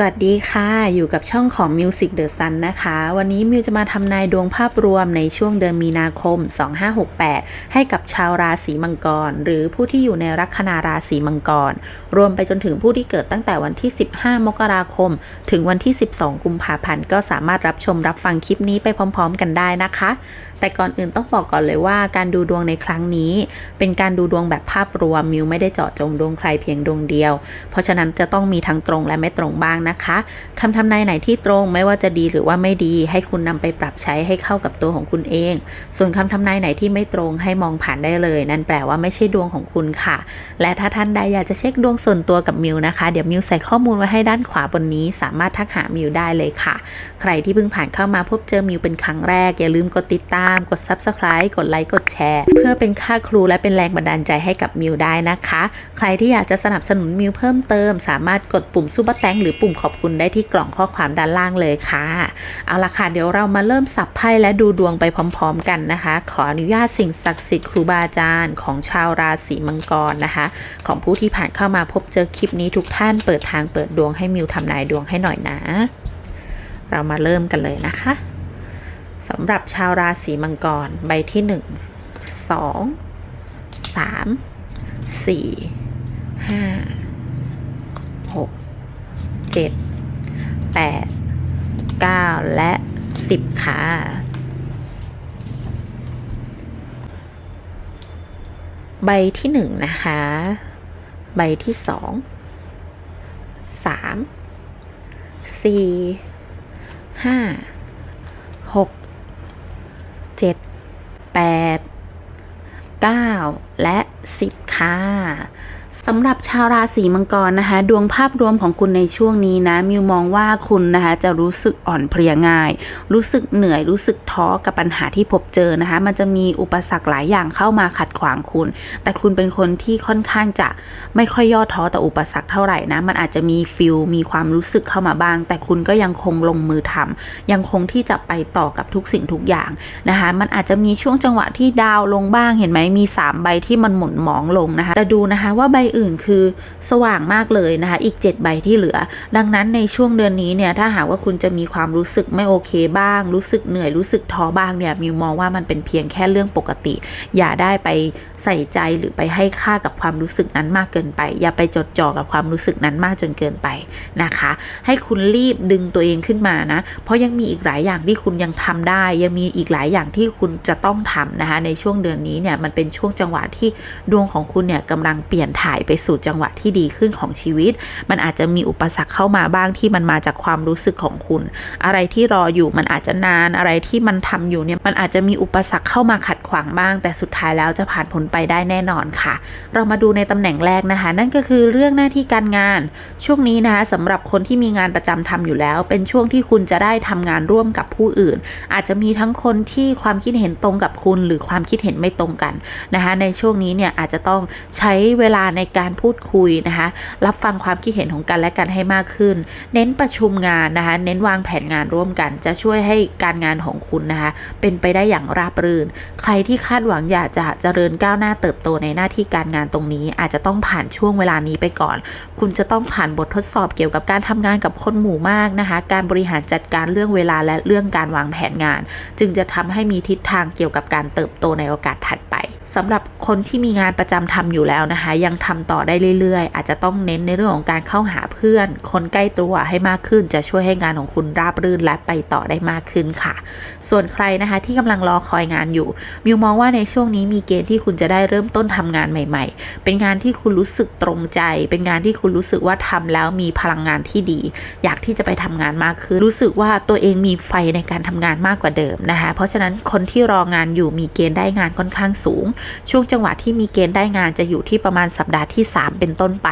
วัสดีค่ะ อยู่กับช่องของ Music The Sun นะคะ วันนี้มิวจะมาทำนายดวงภาพรวมในช่วงเดือนมีนาคม 2568 ให้กับชาวราศีมังกร หรือผู้ที่อยู่ในลัคนาราศีมังกร รวมไปจนถึงผู้ที่เกิดตั้งแต่วันที่ 15 มกราคม ถึงวันที่ 12 กุมภาพันธ์ ก็สามารถรับชมรับฟังคลิปนี้ไปพร้อม ๆ กันได้นะคะ แต่ก่อนอื่นต้องบอกก่อนเลยว่าการดูดวงในครั้งนี้ เป็นการดูดวงแบบภาพรวมมิวไม่ได้เจาะจงดวงใครเพียงดวงเดียว เพราะฉะนั้นจะต้องมีทั้งตรงและไม่ตรงบ้างนะคะคำทำนายไหนที่ตรงไม่ว่าจะดีหรือว่าไม่ดี ให้คุณนำไปปรับใช้ให้เข้ากับตัวของคุณเอง ส่วนคำทำนายไหนที่ไม่ตรงให้มองผ่านได้เลย นั่นแปลว่าไม่ใช่ดวงของคุณค่ะ และถ้าท่านใดอยากจะเช็คดวงส่วนตัวกับมิวนะคะเดี๋ยวมิวใส่ข้อมูลไว้ให้ด้านขวาบนนี้ สามารถทักหามิวได้เลยค่ะ ใครที่เพิ่งผ่านเข้ามาพบเจอมิวเป็นครั้งแรกอย่าลืมกดติดตามาม กด Subscribe กดไลค์กดแชร์ เพื่อเป็นค่าครูและเป็นแรงบันดาลใจให้กับมิวได้นะคะ ใครที่อยากจะสนับสนุนมิวเพิ่มเติม สามารถกดปุ่มซูเปอร์แตงหรือปุ่มขอบคุณได้ที่กล่องข้อความด้านล่างเลยค่ะ เอาละค่ะ เดี๋ยวเรามาเริ่มสับไพ่และดูดวงไปพร้อม ๆ กันนะคะ ขออนุญาตสิ่งศักดิ์สิทธิ์ครูบาอาจารย์ของชาวราศีมังกรนะคะ ของผู้ที่ผ่านเข้ามาพบเจอคลิปนี้ทุกท่านเปิดทางเปิดดวงให้มิวทำนายดวงให้หน่อยนะ เรามาเริ่มกันเลยนะคะ สำหรับชาวราศีมังกร ใบที่หนึ่งสองสามสี่ห้าหกเจ็ดแปดเก้าและสิบค่ะใบที่หนึ่งนะคะ ใบที่สองสามสี่ห้า 7 8 9 และ 10 ค่ะ สำหรับชาวราศีมังกรนะคะ ดวงภาพรวมของคุณในช่วงนี้นะ มิวมองว่าคุณนะคะ จะรู้สึกอ่อนเพลียง่าย รู้สึกเหนื่อยรู้สึกท้อกับปัญหาที่พบเจอนะคะ มันจะมีอุปสรรคหลายอย่างเข้ามาขัดขวางคุณ แต่คุณเป็นคนที่ค่อนข้างจะไม่ค่อยย่อท้อต่ออุปสรรคเท่าไหร่นะ มันอาจจะมีฟิลมีความรู้สึกเข้ามาบ้าง แต่คุณก็ยังคงลงมือทำยังคงที่จะไปต่อกับทุกสิ่งทุกอย่างนะคะ มันอาจจะมีช่วงจังหวะที่ดาวลงบ้างเห็นไหมมี 3 ใบที่มันหมุนหมองลงนะคะแต่ดูนะคะว่าใบอื่นคือสว่างมากเลยนะคะ อีก 7 ใบที่เหลือ ดังนั้นในช่วงเดือนนี้เนี่ยถ้าหากว่าคุณจะมีความรู้สึกไม่โอเคบ้าง รู้สึกเหนื่อยรู้สึกท้อบ้างเนี่ยมิวมองว่ามันเป็นเพียงแค่เรื่องปกติ อย่าได้ไปใส่ใจหรือไปให้ค่ากับความรู้สึกนั้นมากเกินไป อย่าไปจดจ่อกับความรู้สึกนั้นมากจนเกินไปนะคะ ให้คุณรีบดึงตัวเองขึ้นมานะ เพราะยังมีอีกหลายอย่างที่คุณยังทำได้ ยังมีอีกหลายอย่างที่คุณจะต้องทำนะคะในช่วงเดือนนี้เนี่ยมันเป็นช่วงจังหวะที่ดวงของคุณเนี่ยกำลังเปลี่ยนถ่ายไปสู่จังหวะที่ดีขึ้นของชีวิต มันอาจจะมีอุปสรรคเข้ามาบ้างที่มันมาจากความรู้สึกของคุณ อะไรที่รออยู่มันอาจจะนานอะไรที่มันทำอยู่เนี่ยมันอาจจะมีอุปสรรคเข้ามาขัดขวางบ้าง แต่สุดท้ายแล้วจะผ่านพ้นไปได้แน่นอนค่ะ เรามาดูในตำแหน่งแรกนะคะ นั่นก็คือเรื่องหน้าที่การงาน ช่วงนี้นะคะสำหรับคนที่มีงานประจำทำอยู่แล้ว เป็นช่วงที่คุณจะได้ทำงานร่วมกับผู้อื่น อาจจะมีทั้งคนที่ความคิดเห็นตรงกับคุณ หรือความคิดเห็นไม่ตรงกันนะคะในช่วงนี้เนี่ยอาจจะต้องใช้เวลาในในการพูดคุยนะคะ รับฟังความคิดเห็นของกันและกันให้มากขึ้น เน้นประชุมงานนะคะ เน้นวางแผนงานร่วมกัน จะช่วยให้การงานของคุณนะคะ เป็นไปได้อย่างราบรื่น ใครที่คาดหวังอยากจะเจริญก้าวหน้าเติบโตในหน้าที่การงานตรงนี้ อาจจะต้องผ่านช่วงเวลานี้ไปก่อน คุณจะต้องผ่านบททดสอบเกี่ยวกับการทำงานกับคนหมู่มากนะคะ การบริหารจัดการเรื่องเวลาและเรื่องการวางแผนงาน จึงจะทำให้มีทิศทางเกี่ยวกับการเติบโตในโอกาสถัดไปสำหรับคนที่มีงานประจำทำอยู่แล้วนะคะ ยังททำต่อได้เรื่อยๆ อาจจะต้องเน้นในเรื่องของการเข้าหาเพื่อน คนใกล้ตัวให้มากขึ้น จะช่วยให้งานของคุณราบรื่นและไปต่อได้มากขึ้นค่ะ ส่วนใครนะคะที่กำลังรอคอยงานอยู่ มิวมองว่าในช่วงนี้มีเกณฑ์ที่คุณจะได้เริ่มต้นทำงานใหม่ ๆ เป็นงานที่คุณรู้สึกตรงใจ เป็นงานที่คุณรู้สึกว่าทำแล้วมีพลังงานที่ดี อยากที่จะไปทำงานมากขึ้น รู้สึกว่าตัวเองมีไฟในการทำงานมากกว่าเดิมนะคะ เพราะฉะนั้นคนที่รองานอยู่มีเกณฑ์ได้งานค่อนข้างสูง ช่วงจังหวะที่มีเกณฑ์ได้งานจะอยู่ที่ประมาณสัปดาห์ที่ 3 เป็นต้นไป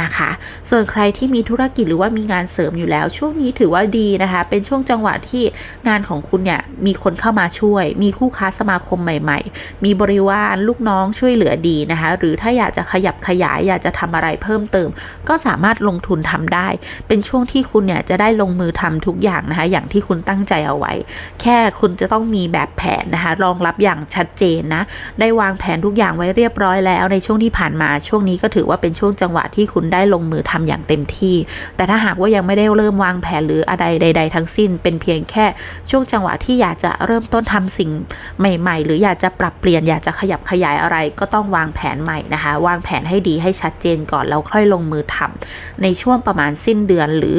นะคะ ส่วนใครที่มีธุรกิจหรือว่ามีงานเสริมอยู่แล้ว ช่วงนี้ถือว่าดีนะคะ เป็นช่วงจังหวะที่งานของคุณเนี่ยมีคนเข้ามาช่วย มีคู่ค้าสมาคมใหม่ ๆ มีบริวารลูกน้องช่วยเหลือดีนะคะ หรือถ้าอยากจะขยับขยายอยากจะทำอะไรเพิ่มเติม ก็สามารถลงทุนทำได้ เป็นช่วงที่คุณเนี่ยจะได้ลงมือทำทุกอย่างนะคะ อย่างที่คุณตั้งใจเอาไว้ แค่คุณจะต้องมีแบบแผนนะคะรองรับอย่างชัดเจนนะได้วางแผนทุกอย่างไว้เรียบร้อยแล้วในช่วงที่ผ่านมาช่ววงนี้ก็ถือว่าเป็นช่วงจังหวะที่คุณได้ลงมือทำอย่างเต็มที่ แต่ถ้าหากว่ายังไม่ได้เริ่มวางแผนหรืออะไรใด ๆ ทั้งสิ้น เป็นเพียงแค่ช่วงจังหวะที่อยากจะเริ่มต้นทำสิ่งใหม่ ๆ หรืออยากจะปรับเปลี่ยนอยากจะขยับขยายอะไรก็ต้องวางแผนใหม่นะคะ วางแผนให้ดีให้ชัดเจนก่อนแล้วค่อยลงมือทำในช่วงประมาณสิ้นเดือนหรือ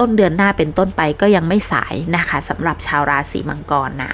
ต้นเดือนหน้าเป็นต้นไปก็ยังไม่สายนะคะสำหรับชาวราศีมังกรนะ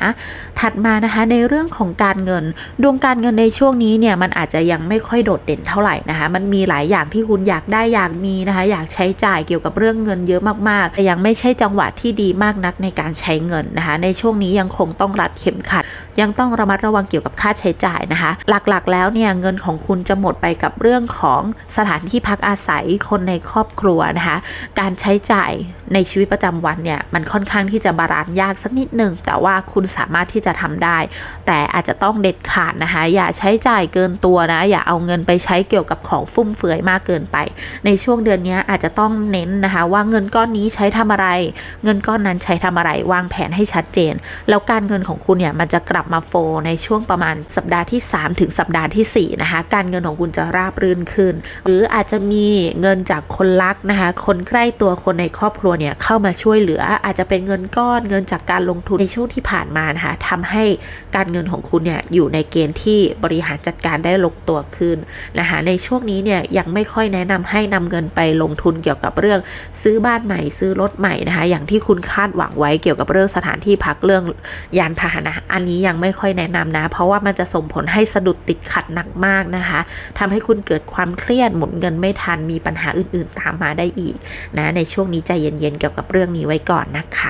ถัดมานะคะในเรื่องของการเงิน ดวงการเงินในช่วงนี้เนี่ยมันอาจจะยังไม่ค่อยโดดเด่นเท่าไหร่นะคะ มันมีหลายอย่างที่คุณอยากได้อยากมีนะคะ อยากใช้จ่ายเกี่ยวกับเรื่องเงินเยอะมากๆ แต่ยังไม่ใช่จังหวะที่ดีมากนักในการใช้เงินนะคะ ในช่วงนี้ยังคงต้องรัดเข็มขัด ยังต้องระมัดระวังเกี่ยวกับค่าใช้จ่ายนะคะ หลักๆ แล้วเนี่ยเงินของคุณจะหมดไปกับเรื่องของสถานที่พักอาศัยคนในครอบครัวนะคะ การใช้จ่ายในชีวิตประจำวันเนี่ยมันค่อนข้างที่จะบาลานซ์ยากสักนิดหนึ่งแต่ว่าคุณสามารถที่จะทำได้ แต่อาจจะต้องเด็ดขาดนะคะ อย่าใช้จ่ายเกินตัวนะ อย่าเอาเงินไปใช้เกี่ยวกับของฟุ่มเฟือยมากเกินไป ในช่วงเดือนนี้อาจจะต้องเน้นนะคะ ว่าเงินก้อนนี้ใช้ทำอะไร เงินก้อนนั้นใช้ทำอะไร วางแผนให้ชัดเจน แล้วการเงินของคุณเนี่ยมันจะกลับมาโฟในช่วงประมาณสัปดาห์ที่ 3 ถึงสัปดาห์ทีสี่4นะคะการเงินของคุณจะราบรื่นขึ้น หรืออาจจะมีเงินจากคนรักนะคะคนใกล้ตัวคนในครอบครัวเนี่ยเข้ามาช่วยเหลืออาจจะเป็นเงินก้อนเงินจากการลงทุนในช่วงที่ผ่านมานะคะทำให้การเงินของคุณเนี่ยอยู่ในเกณฑ์ที่บริหารจัดการได้ลงตัวขึ้นนะคะในช่วงนี้เนี่ยยังไม่ค่อยแนะนำให้นำเงินไปลงทุนเกี่ยวกับเรื่องซื้อบ้านใหม่ซื้อรถใหม่นะคะอย่างที่คุณคาดหวังไว้เกี่ยวกับเรื่องสถานที่พักเรื่องยานพาหนะอันนี้ยังไม่ค่อยแนะนำนะ เพราะว่ามันจะส่งผลให้สะดุดติดขัดหนักมากนะคะทำให้คุณเกิดความเครียดหมุนเงินไม่ทันมีปัญหาอื่น ๆ ตามมาได้อีกนะในช่วงนี้ใจเย็นๆเกี่ยวกับเรื่องนี้ไว้ก่อนนะคะ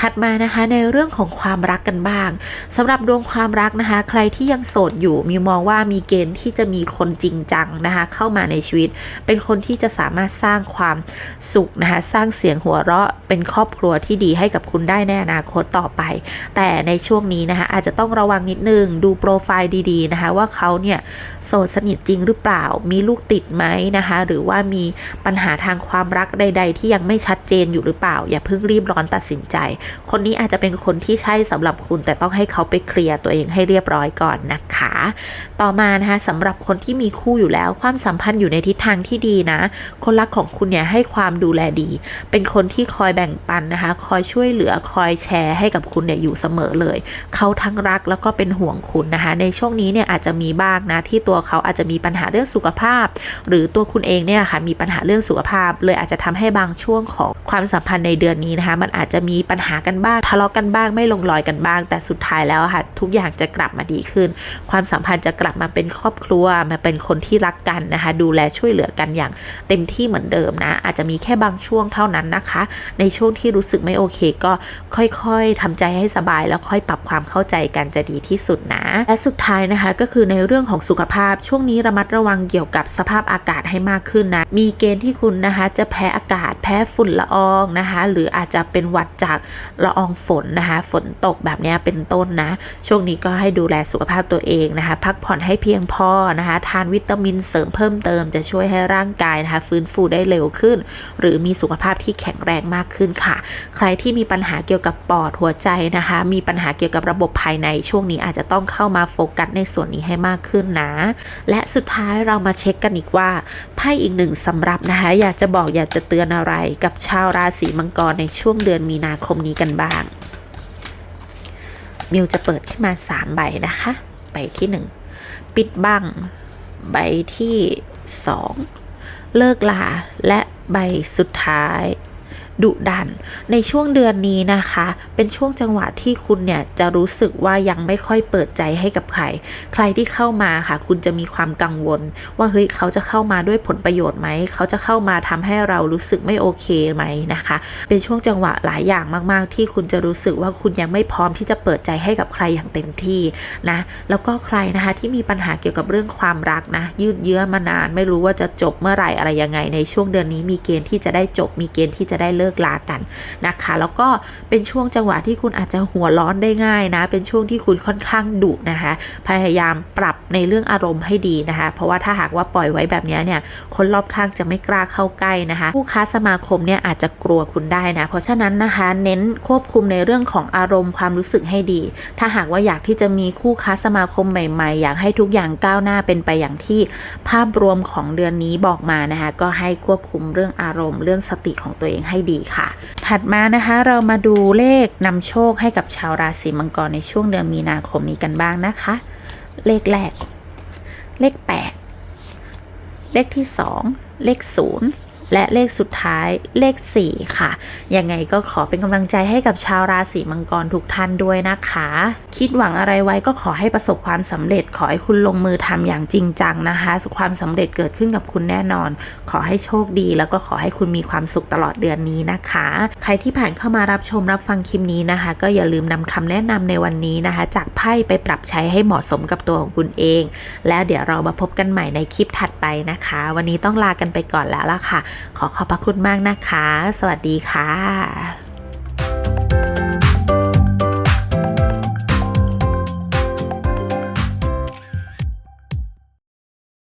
ถัดมานะคะในเรื่องของความรักกันบ้างสำหรับดวงความรักนะคะ ใครที่ยังโสดอยู่มีมองว่ามีเกณฑ์ที่จะมีคนจริงจังนะคะ เข้ามาในชีวิต เป็นคนที่จะสามารถสร้างความสุขนะคะ สร้างเสียงหัวเราะเป็นครอบครัวที่ดีให้กับคุณได้ในอนาคตต่อไป แต่ในช่วงนี้นะคะ อาจจะต้องระวังนิดนึงดูโปรไฟล์ดีๆนะคะ ว่าเขาเนี่ยโสดสนิทจริงหรือเปล่า มีลูกติดไหมนะคะ หรือว่ามีปัญหาทางความรักใด ๆ ที่ยังไม่ชัดเจนอยู่หรือเปล่า อย่าเพิ่งรีบร้อนตัดสินใจ คนนี้อาจจะเป็นคนที่ใช่สำหรับคุณ แต่ต้องให้เขาไปเคลียร์ตัวเองให้เรียบร้อยก่อนนะคะ ต่อมานะคะสำหรับคนที่มีคู่อยู่แล้วความสัมพันธ์อยู่ในทิศทางที่ดีนะ คนรักของคุณเนี่ยให้ความดูแลดี เป็นคนที่คอยแบ่งปันนะคะ คอยช่วยเหลือคอยแชร์ให้กับคุณเนี่ยอยู่เสมอเลย เขาทั้งรักแล้วก็เป็นห่วงคุณนะคะ ในช่วงนี้เนี่ยอาจจะมีบ้างนะที่ตัวเขาอาจจะมีปัญหาเรื่องสุขภาพ หรือตัวคุณเองเนี่ยค่ะมีปัญหาเรื่องสุขภาพ เลยอาจจะทำให้บางช่วงของความสัมพันธ์ในเดือนนี้นะคะ มันอาจจะะมีปัญหากันบ้างทะเลาะกันบ้างไม่ลงรอยกันบ้าง แต่สุดท้ายแล้วค่ะทุกอย่างจะกลับมาดีขึ้น ความสัมพันธ์จะกลับมาเป็นครอบครัวมาเป็นคนที่รักกันนะคะ ดูแลช่วยเหลือกันอย่างเต็มที่เหมือนเดิมนะ อาจจะมีแค่บางช่วงเท่านั้นนะคะ ในช่วงที่รู้สึกไม่โอเค ก็ค่อยๆทำใจให้สบาย แล้วค่อยปรับความเข้าใจกันจะดีที่สุดนะ และสุดท้ายนะคะก็คือในเรื่องของสุขภาพช่วงนี้ระมัดระวังเกี่ยวกับสภาพอากาศให้มากขึ้นนะมีเกณฑ์ที่คุณนะคะจะแพ้อากาศแพ้ฝุ่นละอองนะคะ หรืออาจจะเป็นหวัดจากละอองฝนนะคะ ฝนตกแบบนี้เป็นต้นนะ ช่วงนี้ก็ให้ดูแลสุขภาพตัวเองนะคะ พักผ่อนให้เพียงพอนะคะ ทานวิตามินเสริมเพิ่มเติมจะช่วยให้ร่างกายนะคะ ฟื้นฟูได้เร็วขึ้น หรือมีสุขภาพที่แข็งแรงมากขึ้นค่ะ ใครที่มีปัญหาเกี่ยวกับปอดหัวใจนะคะ มีปัญหาเกี่ยวกับระบบภายในช่วงนี้อาจจะต้องเข้ามาโฟกัสในส่วนนี้ให้มากขึ้นนะ และสุดท้ายเรามาเช็คกันอีกว่าไพ่อีกหนึ่งสำหรับนะคะ อยากจะบอกอยากจะเตือนอะไรกับชาวราศีมังกรในช่วงเดือนมีนาคมนี้กันบ้าง มิวจะเปิดขึ้นมา3ใบนะคะ ใบที่1ปิดบัง ใบที่2เลิกลาและใบสุดท้าย ดุดัน ในช่วงเดือนนี้นะคะ เป็นช่วงจังหวะที่คุณเนี่ยจะรู้สึกว่ายังไม่ค่อยเปิดใจให้กับใคร ใครที่เข้ามาค่ะ คุณจะมีความกังวล ว่าเฮ้ยเขาจะเข้ามาด้วยผลประโยชน์ไหม เขาจะเข้ามาทำให้เรารู้สึกไม่โอเคไหมนะคะ เป็นช่วงจังหวะหลายอย่างมาก ๆ ที่คุณจะรู้สึกว่าคุณยังไม่พร้อมที่จะเปิดใจให้กับใครอย่างเต็มที่นะ แล้วก็ใครนะคะที่มีปัญหาเกี่ยวกับเรื่องความรักนะ ยืดเยื้อมานาน ไม่รู้ว่าจะจบเมื่อไหร่อะไรยังไง ในช่วงเดือนนี้มีเกณฑ์ที่จะได้จบ มีเกณฑ์ที่จะได้เลิกลิกลากันนะคะ แล้วก็เป็นช่วงจังหวะที่คุณอาจจะหัวร้อนได้ง่ายนะ เป็นช่วงที่คุณค่อนข้างดุนะคะ พยายามปรับในเรื่องอารมณ์ให้ดีนะคะ เพราะว่าถ้าหากว่าปล่อยไว้แบบนี้เนี่ย คนรอบข้างจะไม่กล้าเข้าใกล้นะคะ ผู้ค้าสมาคมเนี่ยอาจจะกลัวคุณได้นะ เพราะฉะนั้นนะคะ เน้นควบคุมในเรื่องของอารมณ์ความรู้สึกให้ดี ถ้าหากว่าอยากที่จะมีคู่ค้าสมาคมใหม่ๆ อยากให้ทุกอย่างก้าวหน้าเป็นไปอย่างที่ภาพรวมของเดือนนี้บอกมานะคะ ก็ให้ควบคุมเรื่องอารมณ์เรื่องสติของตัวเองให้ดีค่ะ ถัดมานะคะเรามาดูเลขนำโชคให้กับชาวราศีมังกรในช่วงเดือนมีนาคมนี้กันบ้างนะคะ เลขแรก เลข 8 เลขที่ 2 เลข 0 และเลขสุดท้ายเลข 4 ค่ะ ยังไงก็ขอเป็นกำลังใจให้กับชาวราศีมังกรทุกท่านด้วยนะคะ คิดหวังอะไรไว้ก็ขอให้ประสบความสำเร็จ ขอให้คุณลงมือทำอย่างจริงจังนะคะความสำเร็จเกิดขึ้นกับคุณแน่นอน ขอให้โชคดี แล้วก็ขอให้คุณมีความสุขตลอดเดือนนี้นะคะ ใครที่ผ่านเข้ามารับชมรับฟังคลิปนี้นะคะ ก็อย่าลืมนำคำแนะนำในวันนี้นะคะ จากไพ่ไปปรับใช้ให้เหมาะสมกับตัวของคุณเอง แล้วเดี๋ยวเรามาพบกันใหม่ในคลิปถัดไปนะคะ วันนี้ต้องลากันไปก่อนแล้วล่ะค่ะขอขอบพระคุณมากนะคะ สวัสดีค่ะ